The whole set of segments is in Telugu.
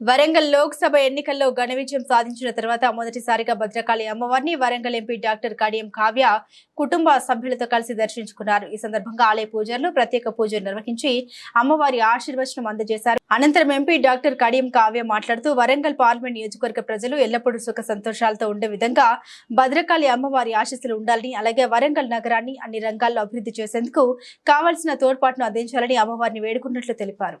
వరంగల్ లోక్సభ ఎన్నికల్లో ఘన విజయం సాధించిన తర్వాత మొదటిసారిగా భద్రకాళి అమ్మవారిని వరంగల్ ఎంపీ డాక్టర్ కడియం కావ్య కుటుంబ సభ్యులతో కలిసి దర్శించుకున్నారు. ఈ సందర్భంగా ఆలయ పూజలు ప్రత్యేక పూజలు నిర్వహించి అమ్మవారి ఆశీర్వచనం అందజేశారు. అనంతరం ఎంపీ డాక్టర్ కడియం కావ్య మాట్లాడుతూ వరంగల్ పార్లమెంట్ నియోజకవర్గ ప్రజలు ఎల్లప్పుడూ సుఖ సంతోషాలతో ఉండే విధంగా భద్రకాళి అమ్మవారి ఆశీస్సులు ఉండాలని అలాగే వరంగల్ నగరాన్ని అన్ని రంగాల్లో అభివృద్ధి చేసేందుకు కావాల్సిన తోడ్పాటును అందించాలని అమ్మవారిని వేడుకున్నట్లు తెలిపారు.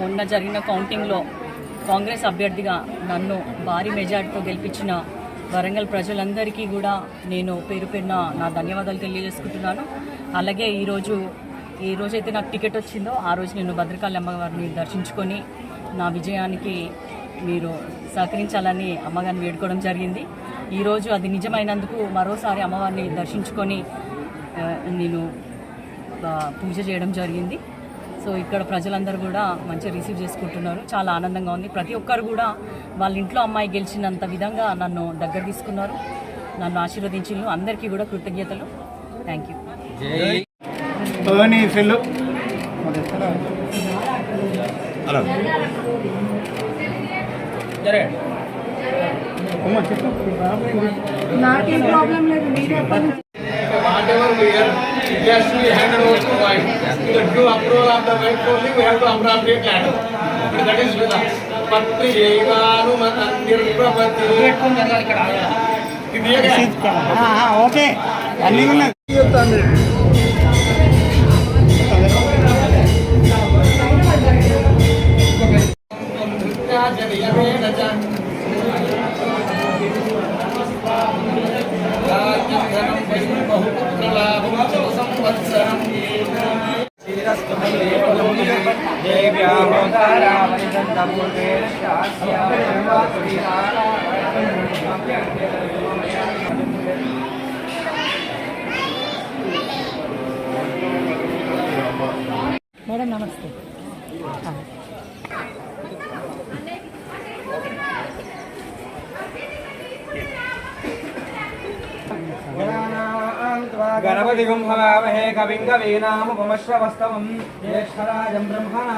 మొన్న జరిగిన కౌంటింగ్లో కాంగ్రెస్ అభ్యర్థిగా నన్ను భారీ మెజార్టీతో గెలిపించిన వరంగల్ ప్రజలందరికీ కూడా నేను పేరు పేరున నా ధన్యవాదాలు తెలియజేసుకుంటున్నాను. అలాగే ఈరోజు ఏ రోజైతే నాకు టికెట్ వచ్చిందో ఆ రోజు నేను భద్రకాళి అమ్మవారిని దర్శించుకొని నా విజయానికి మీరు సహకరించాలని అమ్మగారిని వేడుకోవడం జరిగింది. ఈరోజు అది నిజమైనందుకు మరోసారి అమ్మవారిని దర్శించుకొని నేను పూజ చేయడం జరిగింది. సో ఇక్కడ ప్రజలందరూ కూడా మంచిగా రిసీవ్ చేసుకుంటున్నారు. చాలా ఆనందంగా ఉంది. ప్రతి ఒక్కరు కూడా వాళ్ళ ఇంట్లో అమ్మాయి గెలిచినంత విధంగా నన్ను దగ్గర తీసుకున్నారు. నన్ను ఆశీర్వదించిన అందరికీ కూడా కృతజ్ఞతలు. థ్యాంక్ యూ నాకేం ప్రాబ్లం లేదు. మీరే whatever we handed over to wife. To the due approval of the wife only, we have to appropriate land. That is with us. పత్రి నిర్ప్రపతి ఇది ఓకే అన్నీ ఉన్నాయి మేడం నమస్తే. గణపతి గుంభవామహే కవింగవీనాముపమశ్రవస్తవం జ్యేష్ఠరాజం బ్రహ్మణ